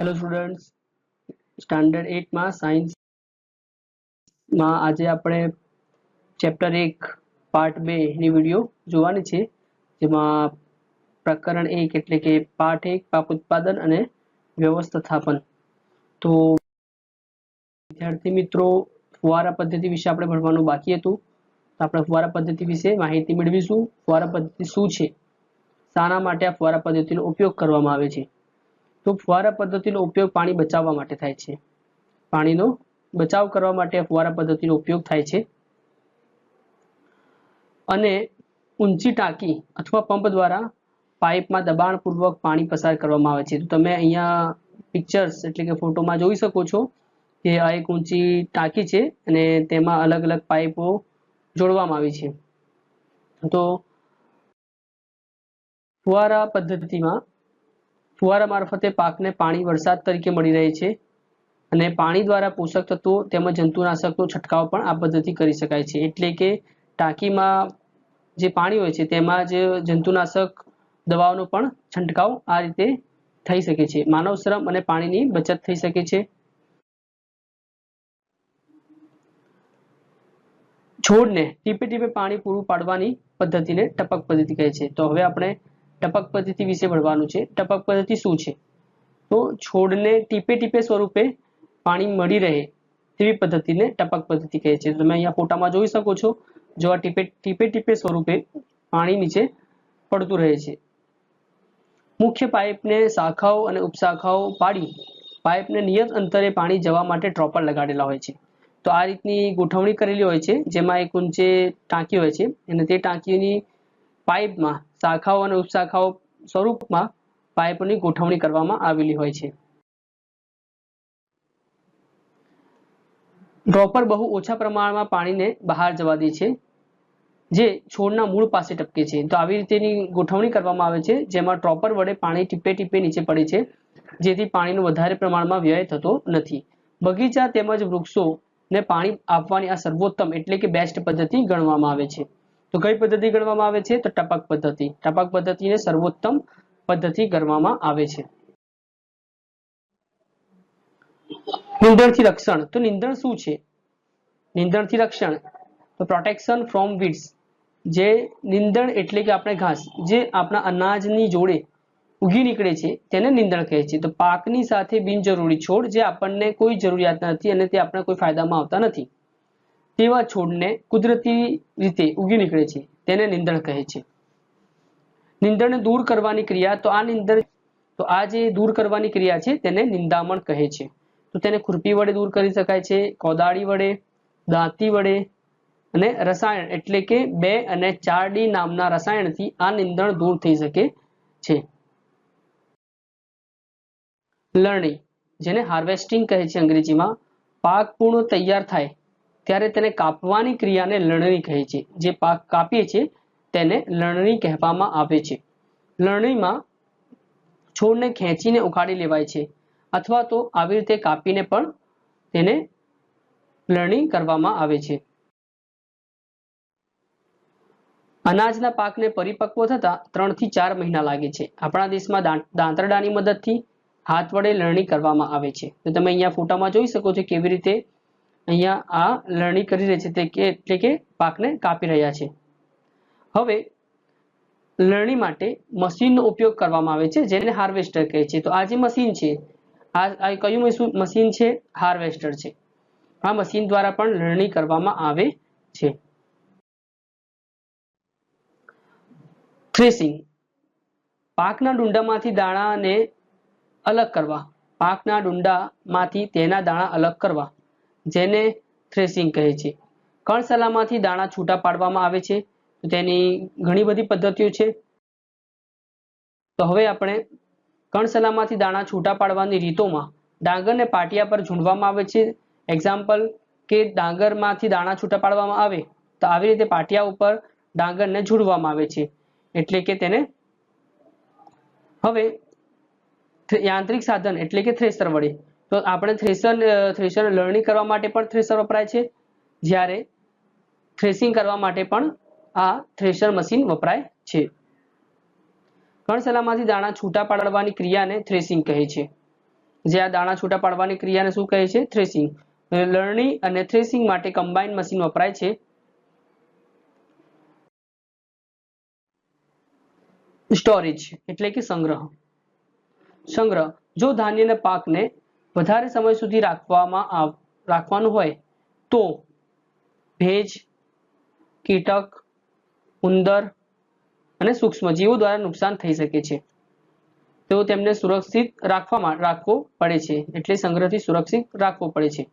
Hello students standard એટમાં સાયન્સમાં આજે આપણે ચેપ્ટર એક પાર્ટ બે ની વીડિયો જોવાની છે, જેમાં પ્રકરણ એક એટલે કે પાઠ એક, પાક ઉત્પાદન અને વ્યવસ્થાપન. તો વિદ્યાર્થી મિત્રો, ફુવારા પદ્ધતિ વિશે આપણે ભણવાનું બાકી હતું. તો આપણે ફુવારા પદ્ધતિ વિશે માહિતી મેળવીશું. ફુવારા પદ્ધતિ શું છે? શાના માટે આ ફુવારા પદ્ધતિનો ઉપયોગ કરવામાં આવે છે. તો ફુવારા પદ્ધતિનો ઉપયોગ પાણી બચાવવા માટે થાય છે. પાણીનો બચાવ કરવા માટે ફુવારા પદ્ધતિનો ઉપયોગ થાય છે. અને ઊંચી ટાંકી અથવા પંપ દ્વારા પાઇપમાં દબાણપૂર્વક પાણી પસાર કરવામાં આવે છે. તો તમે અહીંયા પિક્ચર્સ એટલે કે ફોટોમાં જોઈ શકો છો કે આ એક ઊંચી ટાંકી છે અને તેમાં અલગ અલગ પાઇપો જોડવામાં આવી છે. તો ફુવારા પદ્ધતિમાં ફુવારા મારફતે પાકને પાણી વરસાદ તરીકે મળી રહે છે અને પાણી દ્વારા પોષક તત્વો તેમજ જંતુનાશકનો છંટકાવ પણ આ પદ્ધતિ કરી શકાય છે. એટલે કે ટાંકીમાં જે પાણી હોય છે તેમાં જ જંતુનાશક દવાઓનો પણ છંટકાવ આ રીતે થઈ શકે છે. માનવ શ્રમ અને પાણીની બચત થઈ શકે છે. છોડને ટીપે ટીપે પાણી પૂરું પાડવાની પદ્ધતિને ટપક પદ્ધતિ કહે છે. તો હવે આપણે ટપક પદ્ધતિ વિશે ભણવાનું છે. ટપક પદ્ધતિ શું છે? તો છોડને ટીપે ટીપે સ્વરૂપે પાણી મળી રહે તેવી પદ્ધતિને ટપક પદ્ધતિ કહે છે. તમે અહીંયા ફોટામાં જોઈ શકો છો, જો આ ટીપે ટીપે ટીપે સ્વરૂપે પાણી નીચે પડતું રહે છે. મુખ્ય પાઇપને શાખાઓ અને ઉપશાખાઓ પાડી પાઇપને નિયત અંતરે પાણી જવા માટે ડ્રોપર લગાડેલા હોય છે. તો આ રીતની ગોઠવણી કરેલી હોય છે, જેમાં એક ઊંચે ટાંકી હોય છે. અને તે ટાંકીની પાઇપમાં શાખાઓ અને ઉપશાખાઓ સ્વરૂપમાં પાઇપની ગોઠવણી કરવામાં આવેલી હોય છે. ડ્રોપર બહુ ઓછા પ્રમાણમાં પાણીને બહાર જવા દે છે, જે છોડના મૂળ પાસે ટપકે છે. તો આવી રીતેની ગોઠવણી કરવામાં આવે છે, જેમાં ડ્રોપર વડે પાણી ટીપે ટીપે નીચે પડે છે, જેથી પાણીનો વધારે પ્રમાણમાં વ્યય થતો નથી. બગીચા તેમજ વૃક્ષોને પાણી આપવાની આ સર્વોત્તમ એટલે કે બેસ્ટ પદ્ધતિ ગણવામાં આવે છે. તો કઈ પદ્ધતિ ગણવામાં આવે છે? તો ટપક પદ્ધતિ. ટપક પદ્ધતિને સર્વોત્તમ પદ્ધતિ ગણવામાં આવે છે. નીંદણથી રક્ષણ. તો નીંદણ શું છે? નીંદણથી રક્ષણ. તો પ્રોટેક્શન ફ્રોમ વીડ્સ. જે નીંદણ એટલે કે આપણે ઘાસ. જે આપણા અનાજની જોડે ઉગી નીકળે છે, તેને નીંદણ કહે છે. તો પાકની સાથે બિનજરૂરી છોડ જે આપણને કોઈ જરૂરિયાત નથી અને તે આપણા કોઈ ફાયદામાં આવતા નથી. તેવા છોડને કુદરતી રીતે ઉગી નીકળે છે. તેને નિંદણ કહે છે. નિંદણને દૂર કરવાની ક્રિયા, તો આ નિંદણ તો આ જે દૂર કરવાની ક્રિયા છે, તેને નિંદામણ કહે છે. તો તેને ખુરપી વડે દૂર કરી શકાય છે, કોદાળી વડે, દાંતી વડે અને રસાયણ, એટલે કે બે અને ચાર ડી નામના રસાયણથી આ નિંદણ દૂર થઈ શકે છે. લણણી, જેને હાર્વેસ્ટિંગ કહે છે અંગ્રેજીમાં, પાક પૂર્ણ તૈયાર થાય ત્યારે તેને કાપવાની ક્રિયાને લણણી કહે છે. જે પાક કાપીએ છીએ, તેને લણણી કહેવામાં આવે છે. લણણીમાં છોડને ખેંચીને ઉખાડી લેવાય છે અથવા તો આવી રીતે કાપીને પણ તેને લણણી કરવામાં આવે છે. અનાજના પાકને પરિપક્વ થતા ત્રણથી ચાર મહિના લાગે છે. આપણા દેશમાં દાંતરડાની મદદથી હાથ વડે લણણી કરવામાં આવે છે. તો તમે અહીંયા ફોટામાં જોઈ શકો છો કેવી રીતે અહીંયા આ લણણી કરી રહી છે તે કે એટલે કે પાકને કાપી રહ્યા છે. હવે લણણી માટે મશીનનો ઉપયોગ કરવામાં આવે છે જેને હાર્વેસ્ટર કહે છે. તો આ જે મશીન છે, આ કયું મશીન છે? હાર્વેસ્ટર છે. આ મશીન દ્વારા પણ લણણી કરવામાં આવે છે. થ્રેસિંગ પાકના ડુંડામાંથી દાણાને અલગ કરવા. પાકના ડુંડામાંથી તેના દાણા અલગ કરવા. જેને થ્રેસિંગ કહે છે. કણસલામાંથી દાણા છૂટા પાડવામાં આવે છે. તેની ઘણી બધી પદ્ધતિઓ છે. તો હવે આપણે કણસલામાંથી દાણા છૂટા પાડવાની રીતોમાં ડાંગરને પાટિયા પર ઝૂંડવામાં આવે છે. એક્ઝામ્પલ કે ડાંગરમાંથી દાણા છૂટા પાડવામાં આવે તો આવી રીતે પાટિયા ઉપર ડાંગરને ઝૂંડવામાં આવે છે. એટલે કે તેને હવે યાંત્રિક સાધન એટલે કે થ્રેસર વડે તો આપણે થ્રેસર થ્રેસર લણણી કરવા માટે પણ થ્રેસર વપરાય છે. જ્યારે થ્રેસિંગ કરવા માટે પણ આ થ્રેસર મશીન વપરાય છે. કણસલામાંથી દાણા છૂટા પાડવાની ક્રિયાને થ્રેસિંગ કહે છે. જે આ દાણા છૂટા પાડવાની ક્રિયાને શું કહે છે? થ્રેસિંગ લણણી અને થ્રેસિંગ માટે કમ્બાઇન મશીન વપરાય છે. સ્ટોરેજ એટલે કે સંગ્રહ. સંગ્રહ. જો ધાન્યના પાકને વધારે સમય સુધી રાખવામાં રાખવાનું હોય તો ભેજ, કીટક, ઉંદર અને સૂક્ષ્મજીવો દ્વારા નુકસાન થઈ શકે છે. તો તેમને સુરક્ષિત રાખવામાં, રાખવો પડે છે. એટલે સંગ્રહથી સુરક્ષિત રાખવો પડે છે.